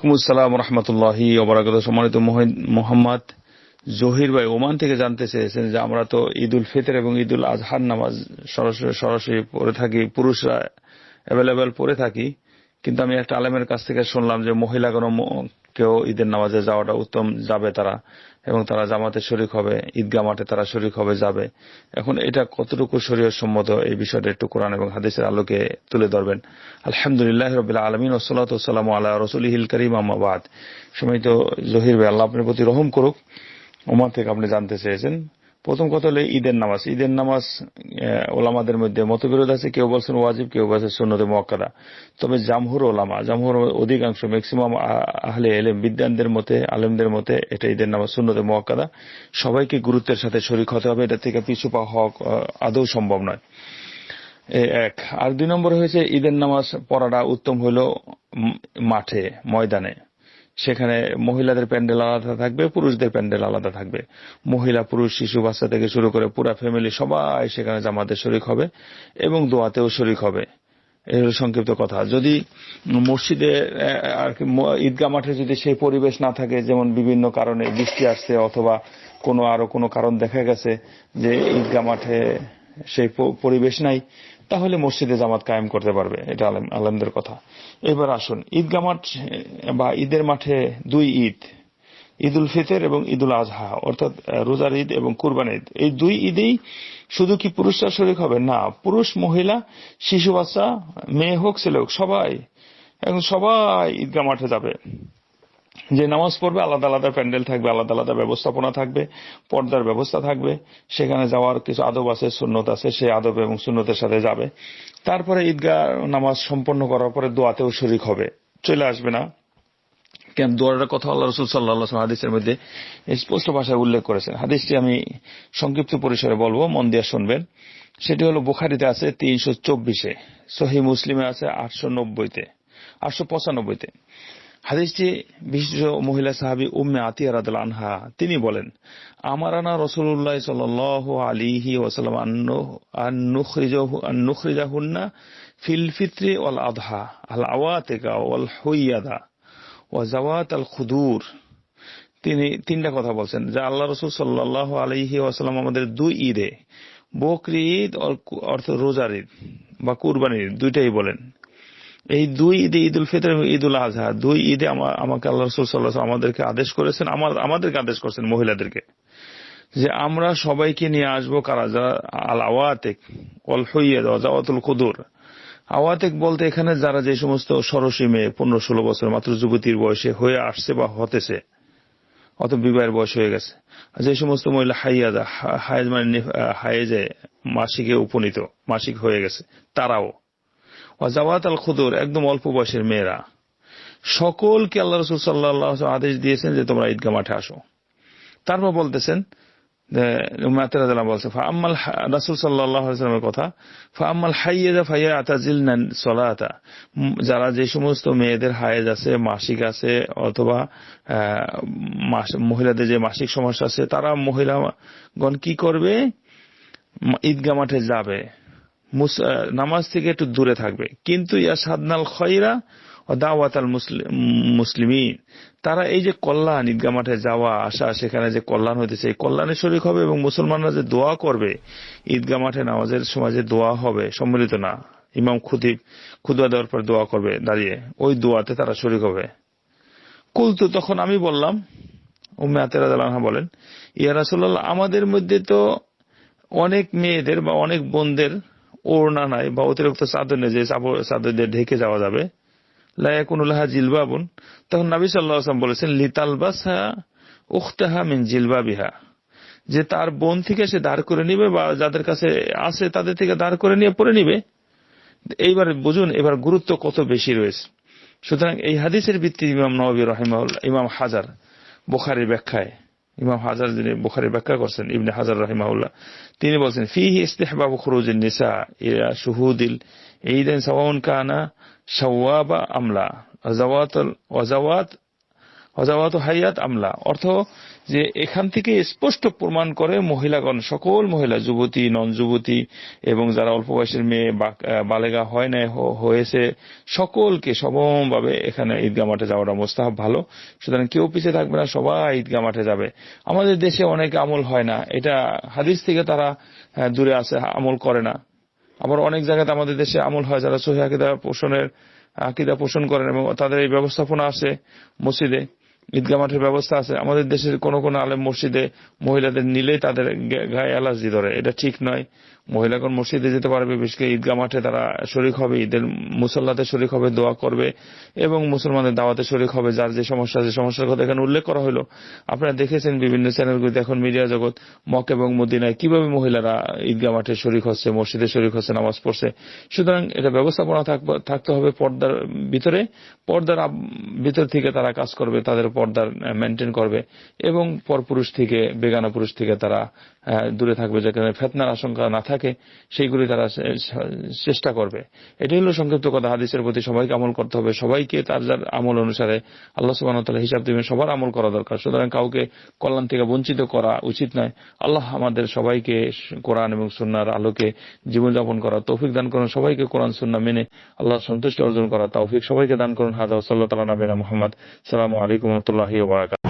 আসসালাম রহমতুল্লাহি অবরাগত সম্মানিত মোহাম্মদ জহির ভাই ওমান থেকে জানতে চেয়েছেন যে আমরা তো ঈদ উল ফিতর এবং ঈদ উল আজহার নামাজ সরাসরি সরাসরি পড়ে থাকি, পুরুষরা অ্যাভেলেবেল পড়ে থাকি। কিন্তু আমি একটা আলেমের কাছ থেকে শুনলাম যে মহিলাগণ কেউ ঈদের নামাজে যাওয়াটা উত্তম, যাবে তারা। এবং তারা জামাতে শরিক হবে ঈদগা মাঠে তারা শরিক হবে, যাবে। এখন এটা কতটুকু শরীয় সম্মত এই বিষয়টা একটু কোরআন এবং হাদিসের আলোকে তুলে ধরবেন। আলহামদুলিল্লাহ রবিল্লা আলমিন ওসলাতাম আল্লাহ রসুল হিল করিম আমাবাদ সময় তো জহির ভাই, আল্লাহ আপনার প্রতি রহম করুক। ওমান থেকে আপনি জানতে চেয়েছেন। প্রথম কথা হলো ঈদের নামাজ। ঈদের নামাজ ওলামাদের মধ্যে মতবিরোধ আছে, কেউ বলছেন ওয়াজিব, কেউ বলছেন সুন্নতে মোয়াক্কাদা। তবে জামহুর ওলামা, জামহুর অধিকাংশ ম্যাক্সিমাম আহলে এলেম বিদ্যানদের মতে, আলেমদের মতে, এটা ঈদের নামাজ সুন্নতে মোয়াক্কাদা। সবাইকে গুরুত্বের সাথে শরিক হতে হবে, এটা থেকে পিছু পা হওয়া আদৌ সম্ভব নয়। এক। আর দুই নম্বর হয়েছে, ঈদের নামাজ পড়াটা উত্তম হইল মাঠে, ময়দানে। সেখানে মহিলাদের প্যান্ডেল আলাদা থাকবে, পুরুষদের প্যান্ডেল আলাদা থাকবে। মহিলা, পুরুষ, শিশু, বাচ্চা থেকে শুরু করে পুরা ফ্যামিলি সবাই সেখানে জামাতে শরিক হবে এবং দোয়াতেও শরিক হবে। হল সংক্ষিপ্ত কথা। যদি মসজিদে আর কি ঈদগা মাঠে যদি সেই পরিবেশ না থাকে, যেমন বিভিন্ন কারণে বৃষ্টি আসছে অথবা কোনো, আরও কোনো কারণ দেখা গেছে যে ঈদগা মাঠে সেই পরিবেশ নাই তাহলে মসজিদে জামাত কায়েম করতে পারবে, এটা আলমদের কথা। এবার আসুন ঈদগা মাঠ, বা ঈদের মাঠে দুই ঈদ ঈদ উল ফিতর এবং ঈদ উল আজহা, অর্থাৎ রোজার ঈদ এবং কুরবান ঈদ। এই দুই ঈদেই শুধু কি পুরুষরা শরিক হবে? না, পুরুষ, মহিলা, শিশু, বাচ্চা, মেয়ে হোক, ছেলে হোক, সবাই এবং সবাই ঈদগা মাঠে যাবে। যে নামাজ পড়বে, আলাদা আলাদা প্যান্ডেল থাকবে, আলাদা আলাদা ব্যবস্থাপনা থাকবে, পর্দার ব্যবস্থা থাকবে, সেখানে যাওয়ার কিছু আদব আছে, সুন্নত আছে সেই আদব এবং সুন্নতের সাথে যাবে। তারপরে ঈদগাহ নামাজ সম্পন্ন করার পরে দোয়াতেও শরিক হবে। চলে আসবে না। কেন? দোয়ারের কথা আল্লাহ রসুল সাল্লাহ হাদিসের মধ্যে স্পষ্ট ভাষায় উল্লেখ করেছেন। হাদিসটি আমি সংক্ষিপ্ত পরিসরে বলব, মন দিয়ে শুনবেন। সেটি হলো বুখারিতে আছে তিনশো চব্বিশে সহি মুসলিমে আছে আটশো নব্বইতে, আটশো পঁচানব্বইতে। হাদিসটি বিশিষ্ট মহিলা সাহাবি উম্মে আতিয়া রাদ আনহা, তিনি বলেন, আমার আনা রসুল্লাহ সাল আলিহি ওসালাম নুখরিজাহুন্না ফিল ফিত্রি আধা আল আওয়াতেকা ওয়াল হইয়াদা ও জাওয়াত আল খুদুর। তিনি তিনটা কথা বলছেন, যা আল্লাহ রসুল সাল্লাহ আলহি ওয়াসাল্লাম আমাদের দুই ঈদে, বকরি ঈদ অর্থ রোজার ঈদ বা কুরবানির ঈদ, দুইটাই বলেন। এই দুই ঈদে ঈদ উল ফিতর এবং ঈদ উল আজহা দুই ঈদে আমাকে আল্লাহ রসুল সাল্লাহ আমাদেরকে আদেশ করেছেন, আমার আমাদেরকে আদেশ করেছেন মহিলাদেরকে, যে আমরা সবাইকে নিয়ে আসব কারা? যারা আল আওয়াতেক অল হইয়া জাওয়াতুল কুদুর। আওয়াতেক বলতে এখানে যারা যে সমস্ত সরসী মেয়ে পনেরো ষোলো বছর, মাত্র যুবতীর বয়সে হয়ে আসছে বা হতেছে অত বিবাহের বয়স হয়ে গেছে যে সমস্ত মহিলা হাইয়াদা হায়েজ মানে হায়েজে মাসিকে উপনীত, মাসিক হয়ে গেছে, তারাও। ওয়াজাওয়াত আল খুদুর, একদম অল্প বয়সের মেয়েরা। সকলকে আল্লাহ রসুল সাল্লাহ আদেশ দিয়েছেন যে তোমরা ঈদগা মাঠে আসো। তারপর বলতেছেন যারা যে সমস্ত মেয়েদের হায়েজ আছে, মাসিক আছে, অথবা মহিলাদের যে মাসিক সমস্যা আছে, তারা মহিলাগণ কি করবে? ঈদগা মাঠে যাবে। নামাজ থেকে একটু দূরে থাকবে। কিন্তু ইয়া সাদনাল খয়রা ও দাওয়াত আল মুসলিমী তারা এই যে কল্যাণ ঈদগা মাঠে যাওয়া, আসা, সেখানে যে কল্যাণ হইতেছে, এই কল্যাণের শরিক হবে এবং মুসলমানরা যে দোয়া করবে ঈদগা মাঠে নামাজের সময় যে দোয়া হবে, সম্মিলিত না। ইমাম খুদিব খুদুয়া দেওয়ার পর দোয়া করবে, দাঁড়িয়ে। ওই দোয়াতে তারা শরিক হবে। কুলতু, তখন আমি বললাম, উম্মে আতেরাদা বলেন, ইয়া রাসুল্লাহ আমাদের মধ্যে তো অনেক মেয়েদের বা অনেক বোনদের ওড়না নাই বা অতিরিক্ত চাদর নেই, যে চাদর দিয়ে ঢেকে যাওয়া যাবে। লায়াকুনুল্লাহা জিলবাবুন। তখন নাবি সাল্লাহাম বলেছেন, লিতালবাসা উখতাহা মিন জিলবাবিহা। যে তার বোন থেকে সে দাঁড় করে নিবে বা যাদের কাছে আছে তাদের থেকে দাঁড় করে নিয়ে পরে নিবে। এইবার বুঝুন, এবার গুরুত্ব কত বেশি রয়েছে। সুতরাং এই হাদিসের ভিত্তি ইমাম নবী রহিমাউল্লাহ ইমাম হাজার, বোখারির ব্যাখ্যায়। ইমাম হাজার যিনি বুখারি ব্যাখ্যা করছেন, ইবনে হাজার রাহিমাউল্লাহ তিনি বলছেন, ফিহি ইস্তেহবাবু খুরুজুন নিসা ইরা শুহুদিল ঈদান সাওয়াউন কানা শাওয়াবা আমলা ওয়াজাওয়াত ওয়াজাওয়াত হায়াত আমলা। অর্থ যে এখান থেকে স্পষ্ট প্রমাণ করে মহিলাগণ, সকল মহিলা, যুবতী নন যুবতী এবং যারা অল্প বয়সের মেয়ে বালেগা হয় না হ- হয়েছে, সকলকে সমভাবে এখানে ঈদগাহ মাঠে যাওয়াটা মোস্তাহাব ভালো। সুতরাং কেউ পিছিয়ে থাকবে না, সবাই ঈদগাহ মাঠে যাবে। আমাদের দেশে অনেক আমল হয় না। এটা হাদিস থেকে তারা দূরে আছে, আমল করে না। আবার অনেক জায়গাতে আমাদের দেশে আমল হয় যারা সহি আকিদা পোষণের, আকিদা পোষণ করেন এবং তাদের এই ব্যবস্থাপনা আছে মসজিদে। ঈদগাহ মাঠের ব্যবস্থা আছে। আমাদের দেশের কোন কোন আলেম মসজিদে মহিলাদের নিলেই তাদের গায়ে অ্যালার্জি ধরে। এটা ঠিক নয়। মহিলাগণ মসজিদে যেতে পারবে বিশেষ করে ঈদগাহ মাঠে তারা শরিক হবে, ঈদের মুসল্লাতে শরিক হবে, দোয়া করবে এবং মুসলমানদের দাওয়াতে শরিক হবে, যার যে সমস্যা আছে সমস্যার কথা এখানে উল্লেখ করা হলো। আপনারা দেখেছেন বিভিন্ন চ্যানেলগুলিতে এখন মিডিয়া জগৎ মক এবং মদিনায় কীভাবে মহিলারা ঈদগাহ মাঠে শরিক হচ্ছে, মসজিদে শরিক হচ্ছে, নামাজ পড়ছে। সুতরাং এটা ব্যবস্থাপনা থাকতে হবে পর্দার ভিতরে, পর্দার ভিতর থেকে তারা কাজ করবে, তাদের পর্দার মেনটেন করবে এবং পরপুরুষ থেকে, বেগানা পুরুষ থেকে তারা দূরে থাকবে, যেখানে ফেতনার আশঙ্কা না থাকে, সেইগুলি তারা চেষ্টা করবে। এটাই হলো সংক্ষিপ্ত কথা, হাদিসের প্রতি সবাইকে আমল করতে হবে। সবাইকে তার যার আমল অনুসারে আল্লাহ সুবাহ হিসাব দিবেন, সবার আমল করা দরকার। সুতরাং কাউকে কল্যাণ থেকে বঞ্চিত করা উচিত নয়। আল্লাহ আমাদের সবাইকে কোরআন এবং সুন্নার আলোকে জীবনযাপন করা তৌফিক দান করুন। সবাইকে কোরআন, সুন্না মেনে আল্লাহ সন্তুষ্টি অর্জন করা তৌফিক সবাইকে দান করুন। হাজা সাল্লাহ তালা নবীনা মোহাম্মদ। সালামু আলাইকুম রহমতুল্লাহি ওবরাকাত